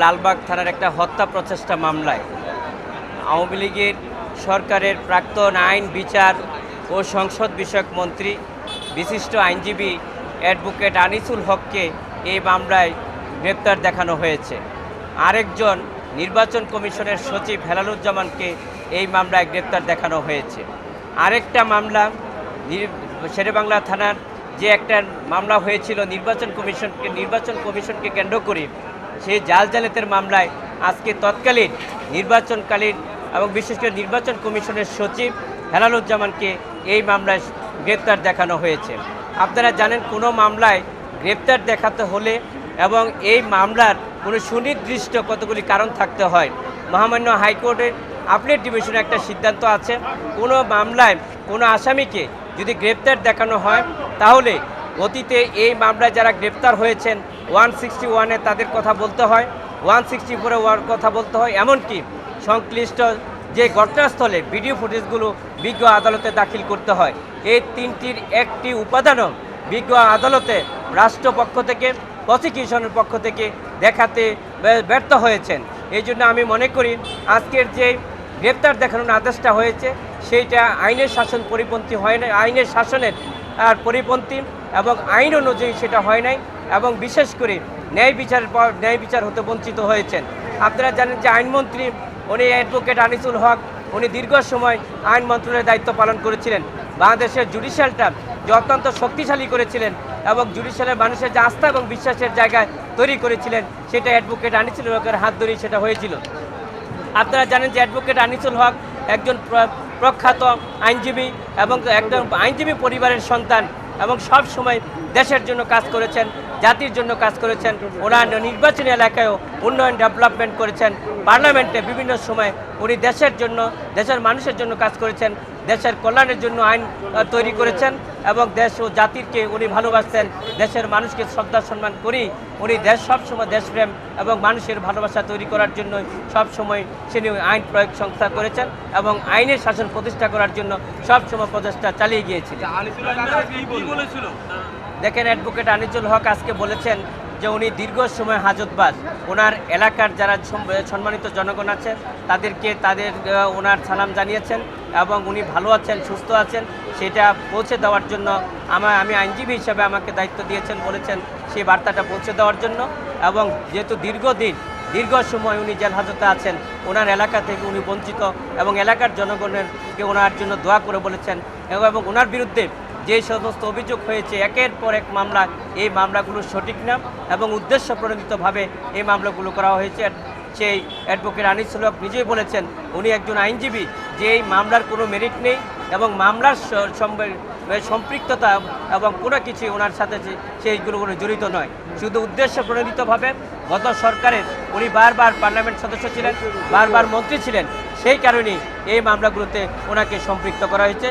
লালবাগ থানার একটা হত্যা প্রচেষ্টা মামলায়। আওয়ামী লীগের সরকারের প্রাক্তন আইন, বিচার ও সংসদ বিষয়ক মন্ত্রী, বিশিষ্ট আইনজীবী অ্যাডভোকেট আনিসুল হককে এই মামলায় গ্রেপ্তার দেখানো হয়েছে। আরেকজন নির্বাচন কমিশনের সচিব হেলালুজ্জামানকে এই মামলায় গ্রেপ্তার দেখানো হয়েছে। আরেকটা মামলা শেরেবাংলা থানার যে একটা মামলা হয়েছিল নির্বাচন কমিশনকে নির্বাচন কমিশনকে কেন্দ্র করে সেই জাল জালেতের মামলায় আজকে তৎকালীন নির্বাচনকালীন এবং বিশেষ করে নির্বাচন কমিশনের সচিব হেলালুজ্জামানকে এই মামলায় গ্রেপ্তার দেখানো হয়েছে। আপনারা জানেন কোনো মামলায় গ্রেপ্তার দেখাতে হলে এবং এই মামলার কোনো সুনির্দিষ্ট কতগুলি কারণ থাকতে হয়। মহামান্য হাইকোর্টের আপডেট ডিভিশনে একটা সিদ্ধান্ত আছে, কোনো মামলায় কোনো আসামিকে যদি গ্রেপ্তার দেখানো হয়, তাহলে অতীতে এই মামলায় যারা গ্রেপ্তার হয়েছেন, ওয়ান সিক্সটি ওয়ানে তাদের কথা বলতে হয়, ওয়ান সিক্সটি ফোরে ওয়ার কথা বলতে হয়, এমনকি সংশ্লিষ্ট যে ঘটনাস্থলে ভিডিও ফুটেজগুলো বিজ্ঞ আদালতে দাখিল করতে হয়। এই তিনটির একটি উপাদানও বিজ্ঞ আদালতে রাষ্ট্রপক্ষ থেকে, প্রসিকিউশনের পক্ষ থেকে দেখাতে ব্যর্থ হয়েছেন। এই জন্য আমি মনে করি আজকের যে গ্রেপ্তার দেখানোর আদেশটা হয়েছে, সেইটা আইনের শাসন পরিপন্থী হয় না, আইনের শাসনের আর পরিপন্থী এবং আইন অনুযায়ী সেটা হয় নাই এবং বিশেষ করে ন্যায় বিচারের পর ন্যায় বিচার হতে বঞ্চিত হয়েছেন। আপনারা জানেন যে আইনমন্ত্রী, উনি অ্যাডভোকেট আনিসুল হক, উনি দীর্ঘ সময় আইন মন্ত্রণালয়ের দায়িত্ব পালন করেছিলেন। বাংলাদেশের জুডিশিয়ালটা যে অত্যন্ত শক্তিশালী করেছিলেন এবং জুডিশিয়ালের মানুষের যে আস্থা এবং বিশ্বাসের জায়গায় তৈরি করেছিলেন, সেটা অ্যাডভোকেট আনিসুল হকের হাত ধরেই সেটা হয়েছিল। আপনারা জানেন যে অ্যাডভোকেট আনিসুল হক একজন প্রখ্যাত আইনজীবী এবং একদম আইনজীবী পরিবারের সন্তান এবং সব সময় দেশের জন্য কাজ করেছেন। জাতির জন্য কাজ করেছেন। ওনার নির্বাচনী এলাকায়ও উন্নয়ন, ডেভেলপমেন্ট করেছেন। পার্লামেন্টে বিভিন্ন সময় উনি দেশের জন্য, দেশের মানুষের জন্য কাজ করেছেন। দেশের কল্যাণের জন্য আইন তৈরি করেছেন এবং দেশ ও জাতিরকে উনি ভালোবাসতেন। দেশের মানুষকে শ্রদ্ধা, সম্মান করি। উনি দেশ, সবসময় দেশপ্রেম এবং মানুষের ভালোবাসা তৈরি করার জন্য সবসময় তিনি আইন প্রয়োগ সংস্থা করেছেন এবং আইনের শাসন প্রতিষ্ঠা করার জন্য সবসময় প্রচেষ্টা চালিয়ে গিয়েছিলেন। দেখেন অ্যাডভোকেট আনিজুল হক আজকে বলেছেন যে উনি দীর্ঘ সময় হাজতবাস। ওনার এলাকার যারা সম্মানিত জনগণ আছেন তাদেরকে তাদের ওনার সালাম জানিয়েছেন এবং উনি ভালো আছেন, সুস্থ আছেন, সেটা পৌঁছে দেওয়ার জন্য আমার আমি আইনজীবী হিসেবে আমাকে দায়িত্ব দিয়েছেন, বলেছেন সেই বার্তাটা পৌঁছে দেওয়ার জন্য এবং যেহেতু দীর্ঘদিন, দীর্ঘ সময় উনি জেল হাজতে আছেন, ওনার এলাকা থেকে উনি বঞ্চিত এবং এলাকার জনগণেরকে ওনার জন্য দোয়া করে বলেছেন এবং ওনার বিরুদ্ধে যে সমস্ত অভিযোগ হয়েছে, একের পর এক মামলা, এই মামলাগুলো সঠিক না এবং উদ্দেশ্য প্রণোদিতভাবে এই মামলাগুলো করা হয়েছে। সেই অ্যাডভোকেট আনিসুল হক নিজেই বলেছেন, উনি একজন আইনজীবী, যে এই মামলার কোনো মেরিট নেই এবং মামলার সম্পৃক্ততা এবং কোনো কিছু ওনার সাথে সেইগুলো কোনো জড়িত নয়। শুধু উদ্দেশ্য প্রণোদিতভাবে গত সরকারের উনি বারবার পার্লামেন্ট সদস্য ছিলেন, বারবার মন্ত্রী ছিলেন, সেই কারণেই এই মামলাগুলোতে ওনাকে সম্পৃক্ত করা হয়েছে।